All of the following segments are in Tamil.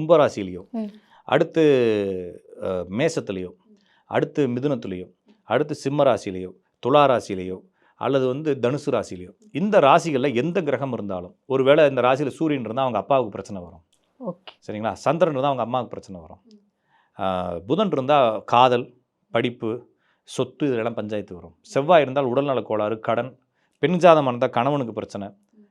கும்பராசிலேயோ ம். அடுத்து மேசத்துலேயோ அடுத்து மிதுனத்துலேயோ அடுத்து சிம்ம ராசியிலையோ துலா ராசியிலையோ அல்லது வந்து தனுசு ராசியிலையோ இந்த ராசிகளில் எந்த கிரகம் இருந்தாலும் ஒருவேளை இந்த ராசியில் சூரியன் இருந்தால் அவங்க அப்பாவுக்கு பிரச்சனை வரும். சரிங்களா? சந்திரன் இருந்தால் அவங்க அம்மாவுக்கு பிரச்சனை வரும். புதன் இருந்தால் காதல் படிப்பு சொத்து இதெல்லாம் பஞ்சாயத்து வரும். செவ்வாய் இருந்தால் உடல்நலக் கோளாறு கடன். பெண் ஜாதகம் இருந்தால் கணவனுக்கு பிரச்சனை.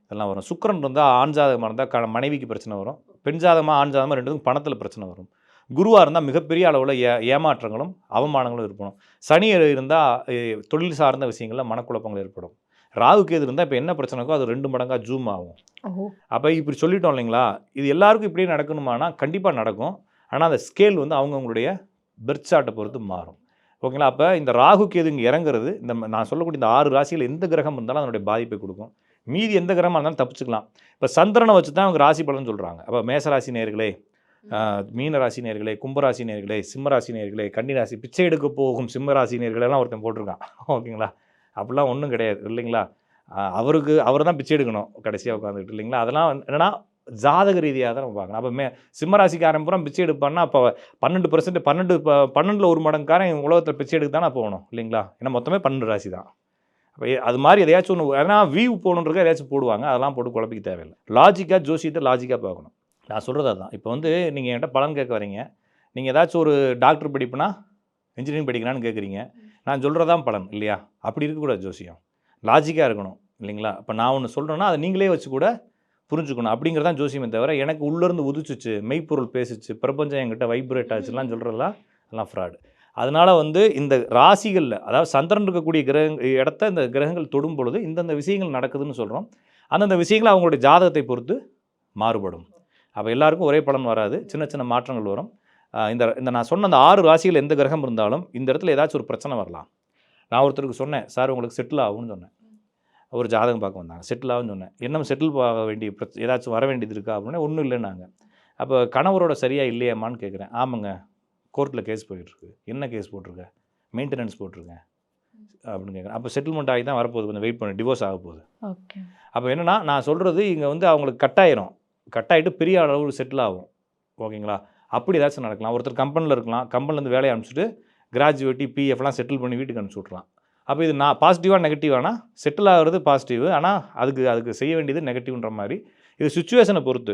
இதெல்லாம் வரும். சுக்கிரன் இருந்தால் ஆண் ஜாதகமாக இருந்தால் க மனைவிக்கு பிரச்சனை வரும். பெண் ஜாதகமாக ஆண் ஜாதகமாக ரெண்டுக்கும் பணத்தில் பிரச்சனை வரும். குருவாக இருந்தால் மிகப்பெரிய அளவில் ஏ ஏமாற்றங்களும் அவமானங்களும் ஏற்படும். சனி இருந்தால் தொழில் சார்ந்த விஷயங்களில் மனக்குழப்பங்கள் ஏற்படும். ராகு கேது இருந்தால் இப்போ என்ன பிரச்சனைக்கோ அது ரெண்டு மடங்காக ஜூம் ஆகும். அப்போ இப்படி சொல்லிட்டோம் இல்லைங்களா? இது எல்லாருக்கும் இப்படியே நடக்கணுமானா கண்டிப்பாக நடக்கும். ஆனால் அந்த ஸ்கேல் வந்து அவங்கவுங்களுடைய பெர்த் சார்ட்டை பொறுத்து மாறும். ஓகேங்களா? அப்போ இந்த ராகு கேது இங்கே இறங்குறது இந்த நான் சொல்லக்கூடிய இந்த ஆறு ராசியில் எந்த கிரகம் இருந்தாலும் அதனுடைய பாதிப்பை கொடுக்கும். மீதி எந்த கிரகமாக இருந்தாலும் தப்பிச்சுக்கலாம். இப்போ சந்திரனை வச்சு தான் அவங்க ராசி பலன் சொல்கிறாங்க அப்போ மேசராசி நேர்களே மீன ராசி நேர்களே கும்பராசி நேர்களே சிம்மராசி நேர்களே கன்னிராசி பிச்சை எடுக்க போகும் சிம்மராசி நேர்களெல்லாம் ஒருத்தன் போட்டிருக்கான். ஓகேங்களா? அப்படிலாம் ஒன்றும் கிடையாது இல்லைங்களா? அவருக்கு அவர் தான் பிச்சை எடுக்கணும் கடைசியாக உட்காந்துக்கிட்டு இல்லைங்களா? அதெல்லாம் என்னன்னா ஜாதக ரீதியாக தான் நம்ம பார்க்கணும். அப்போ மே சிம்மராசிக்காரன் பூரா பிச்சை எடுப்பான்னா அப்போ பன்னெண்டு பர்சன்ட் பன்னெண்டு ப- பன்னெண்டுல ஒரு மடங்காரன் உலகத்தில் பிச்சை எடுக்க தானே போகணும் இல்லைங்களா? ஏன்னா மொத்தமே பன்னெண்டு ராசி தான். அது மாதிரி எதையாச்சும் ஒன்று ஏன்னா வியூ போகணுன்றக்க எதையாச்சும் போடுவாங்க அதெல்லாம் போட்டு குழப்பிக்க தேவையில்லை. லாஜிக்காக ஜோசியத்தை லாஜிக்காக பார்க்கணும். நான் சொல்கிறது அதுதான் இப்போ வந்து நீங்கள் என்கிட்ட பலன் கேட்க வரீங்க. நீங்கள் ஏதாச்சும் ஒரு டாக்டர் படிப்புனா இன்ஜினியரிங் படிக்கலான்னு கேட்குறீங்க. நான் சொல்கிறதான் பலன் இல்லையா? அப்படி இருக்கக்கூடாது ஜோசியம். லாஜிக்காக இருக்கணும் இல்லைங்களா? இப்போ நான் ஒன்று சொல்கிறேன்னா அதை நீங்களே வச்சு கூட புரிஞ்சுக்கணும். அப்படிங்கிறதான் ஜோசியமே தவிர எனக்கு உள்ளேருந்து உதிச்சுச்சு மெய்ப்பொருள் பேசுச்சு பிரபஞ்சம் என்கிட்ட வைப்ரேட் ஆச்சுலாம் சொல்கிறதெல்லாம் எல்லாம் ஃப்ராடு அதனால் வந்து இந்த ராசிகளில் அதாவது சந்திரன் இருக்கக்கூடிய கிரக இடத்த இந்த கிரகங்கள் தொடும் பொழுது இந்தந்த விஷயங்கள் நடக்குதுன்னு சொல்கிறோம் அந்தந்த விஷயங்கள் அவங்களுடைய ஜாதகத்தை பொறுத்து மாறுபடும். அப்போ எல்லாருக்கும் ஒரே பலன் வராது. சின்ன சின்ன மாற்றங்கள் வரும். இந்த இந்த நான் சொன்ன அந்த ஆறு ராசியில் எந்த கிரகம் இருந்தாலும் இந்த இடத்துல ஏதாச்சும் ஒரு பிரச்சனை வரலாம். நான் ஒருத்தருக்கு சொன்னேன் சார் உங்களுக்கு செட்டில் ஆகும்னு சொன்னேன். ஒரு ஜாதகம் பார்க்க வந்தாங்க. செட்டில் ஆகும்னு சொன்னேன். என்ன செட்டில் ஆக வேண்டிய பிரச்ச ஏதாச்சும் வர வேண்டியது இருக்கா? அப்படின்னா ஒன்றும் இல்லைன்னாங்க. அப்போ கணவரோட சரியாக இல்லையாமான்னு கேட்குறேன் ஆமாங்க. கோர்ட்டில் கேஸ் போயிட்டுருக்கு. என்ன கேஸ் போட்டிருக்க? மெயின்டெனன்ஸ் போட்டிருக்கேன் அப்படின்னு கேட்குறேன். அப்போ செட்டில்மெண்ட் ஆகி தான் வரப்போகுது. கொஞ்சம் வெயிட் பண்ணி. டிவோர்ஸ் ஆக போகுது. ஓகே. அப்போ என்னன்னா நான் சொல்கிறது இங்கே வந்து அவங்களுக்கு கட்டாயிரும். கட்டாயிட்டு பெரிய அளவு செட்டில் ஆகும். ஓகேங்களா? அப்படி ஏதாச்சும் நடக்கலாம். ஒருத்தர் கம்பெனியில் இருக்கலாம். கம்பெனிலேருந்து வேலையை அனுப்பிச்சிட்டு கிராஜுவேட்டி பிஎஃப்லாம் செட்டில் பண்ணி வீட்டுக்கு அனுப்பிச்சி விட்றலாம் அப்போ இது நான் பாசிட்டிவாக நெகட்டிவானா செட்டில் ஆகிறது பாசிட்டிவ் ஆனால் அதுக்கு அதுக்கு செய்ய வேண்டியது நெகட்டிவ்ன்ற மாதிரி. இது சுச்சுவேஷனை பொறுத்து.